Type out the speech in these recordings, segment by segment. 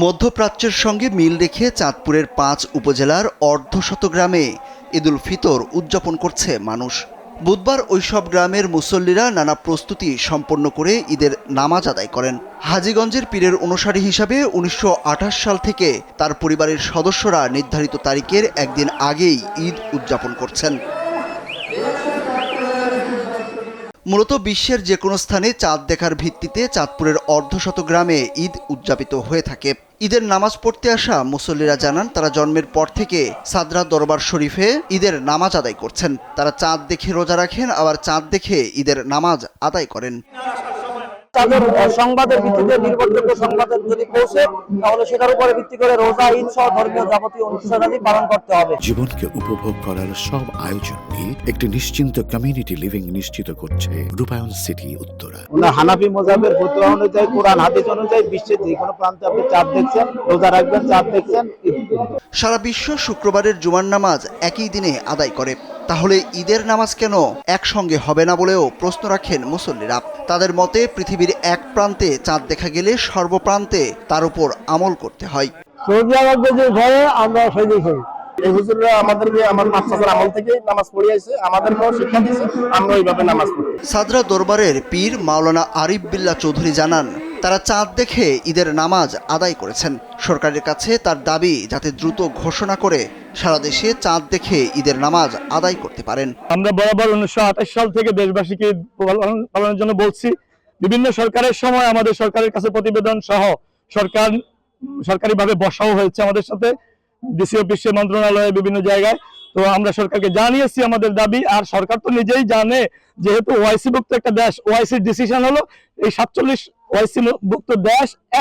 মধ্যপ্রাচ্যের সঙ্গে মিল রেখে চাঁদপুরের পাঁচ উপজেলার অর্ধশত গ্রামে ঈদুল ফিতর উদযাপন করছে মানুষ। বুধবার ওইসব গ্রামের মুসল্লিরা নানা প্রস্তুতি সম্পন্ন করে ঈদের নামাজ আদায় করেন। হাজীগঞ্জের পীরের অনুসারী হিসাবে উনিশশো আঠাশ সাল থেকে তার পরিবারের সদস্যরা নির্ধারিত তারিখের একদিন আগেই ঈদ উদযাপন করছেন। মূলত বিশ্বের যে কোনো স্থানে চাঁদ দেখার ভিত্তিতে চাঁদপুরের অর্ধশত গ্রামে ঈদ উদযাপিত হয়ে থাকে। ঈদের নামাজ পড়তে আসা মুসল্লিরা জানান, তারা জন্মের পর থেকে সাদরা দরবার শরীফে ঈদের নামাজ আদায় করছেন। তারা চাঁদ দেখে রোজা রাখেন, আবার চাঁদ দেখে ঈদের নামাজ আদায় করেন। তাদের সংবাদের ভিত্তিতে নির্ভরযোগ্য সংবাদ যদি পৌঁছে তাহলে সেটার উপরে ভিত্তি করে রোজা ঈদ সহ ধর্মীয় যাবতীয় অনুষ্ঠানাদি পালন করতে হবে। জীবনকে উপভোগ করার সব আয়োজন মিল একটি নিশ্চিন্ত কমিউনিটি লিভিং নিশ্চিত করছে রূপায়ণ সিটি উত্তরা। ওনার হানাফি মজাবের ফতোয়া অনুযায়ী কোরআন হাদিস অনুযায়ী বিশ্বের যে কোনো প্রান্তে আপনি চাঁদ দেখছেন রোজা রাখবেন চাঁদ দেখছেন সারা বিশ্ব শুক্রবারের জুমার নামাজ একই দিনে আদায় করে। তাহলে ঈদের নামাজ কেন একসঙ্গে হবে না বলেও প্রশ্ন রাখেন মুসল্লিরা। তাদের মতে পৃথিবীর এক প্রান্তে চাঁদ দেখা গেলে সর্বপ্রান্তে তার উপর আমল করতে হয়। সৌদি আরবে যে ঘরে আমরা এই হুজুররা আমাদেরকে আমার মাস্টার আমল থেকে নামাজ পড়িয়েছে আমাদেরকেও শিক্ষা দিয়েছে আমরা ওইভাবে নামাজ পড়ি। সাদরা দরবারের পীর মাওলানা আরিফ বিল্লা চৌধুরী জানান তারা চাঁদ দেখে ঈদের নামাজ আদায় করেছেন। সরকারের কাছে তার দাবি যাতে দ্রুত ঘোষণা করে সারা দেশে চাঁদ দেখে ঈদের নামাজ আদায় করতে পারেন। আমরা বরাবর উনিশশো আঠাশ সাল থেকে দেশবাসীকে পালনের জন্য বলছি, বিভিন্ন সরকারের সময় আমাদের সরকারের কাছে প্রতিবেদন সহ সরকার সরকারিভাবে বসাও হয়েছে আমাদের সাথে। ডিসি অফিসে মন্ত্রণালয়ে বিভিন্ন জায়গায়। তো আমরা সরকারকে জানিয়েছি আমাদের দাবি, আর সরকার তো নিজেই জানে, যেহেতু ওআইসি ভুক্ত একটা দেশ ওআইসির ডিসিশন হলো এই সাতচল্লিশ ওআইসি ভুক্ত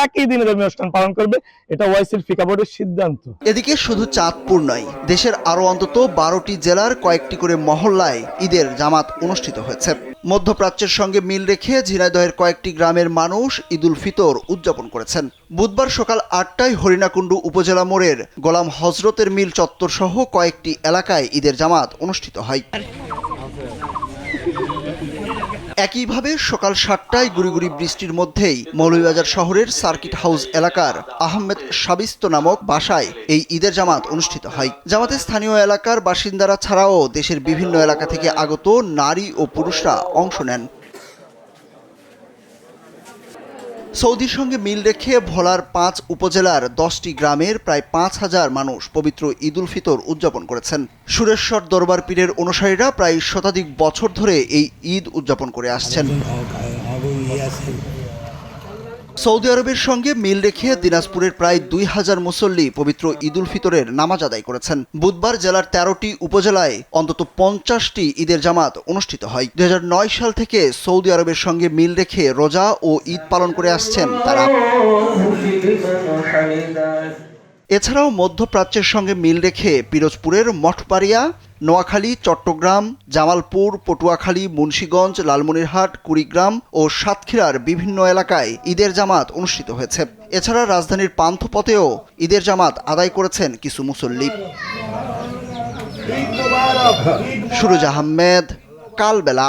একই দিনে অনুষ্ঠান পালন করবে। এটা ওআইসির ফিকা সিদ্ধান্ত। এদিকে শুধু চাঁদপুর নয়, দেশের আরও অন্তত বারোটি জেলার কয়েকটি করে মহল্লায় ঈদের জামাত অনুষ্ঠিত হয়েছে। মধ্যপ্রাচ্যের সঙ্গে মিল রেখে ঝিনাইদহের কয়েকটি গ্রামের মানুষ ঈদুল ফিতর উদযাপন করেছেন। বুধবার সকাল আটটায় হরিণাকুণ্ডু উপজেলা মোড়ের গোলাম হজরতের মিল চত্বর সহ কয়েকটি এলাকায় ঈদের জামাত অনুষ্ঠিত হয়। একইভাবে সকাল সাতটায় গুড়িগুড়ি বৃষ্টির মধ্যেই মৌলভীবাজার শহরের সার্কিট হাউস এলাকার আহমেদ সাবিস্ত নামক বাসায় এই ঈদের জামাত অনুষ্ঠিত হয়। জামাতে স্থানীয় এলাকার বাসিন্দারা ছাড়াও দেশের বিভিন্ন এলাকা থেকে আগত নারী ও পুরুষরা অংশ নেন। সৌদির সঙ্গে মিল রেখে ভোলার পাঁচ উপজেলার দশটি গ্রামের প্রায় পাঁচ হাজার মানুষ পবিত্র ঈদুল ফিতর উদযাপন করেছেন। সুরেশ্বর দরবার পীরের অনুসারীরা প্রায় শতাধিক বছর ধরে এই ঈদ উদযাপন করে আসছেন। সৌদি আরবের সঙ্গে মিল রেখে দিনাজপুরের প্রায় দুই হাজার মুসল্লি পবিত্র ঈদুল ফিতরের নামাজ আদায় করেছেন। বুধবার জেলার তেরোটি উপজেলায় অন্তত পঞ্চাশটি ঈদের জামাত অনুষ্ঠিত হয়। দুই নয় সাল থেকে সৌদি আরবের সঙ্গে মিল রেখে রোজা ও ঈদ পালন করে আসছেন তারা। এছাড়াও মধ্যপ্রাচ্যের সঙ্গে মিল রেখে পিরোজপুরের মঠবাড়িয়া নোয়াখালী, চট্টগ্রাম, জামালপুর, পটুয়াখালী, মুন্সীগঞ্জ, লালমনিরহাট, কুড়িগ্রাম ও সাতক্ষীরার বিভিন্ন এলাকায় ঈদের জামাত অনুষ্ঠিত হয়েছে। এছাড়া রাজধানীর পান্থপথেও ঈদের জামাত আদায় করেছেন কিছু মুসল্লি। সুরজ আহমেদ, কালবেলা।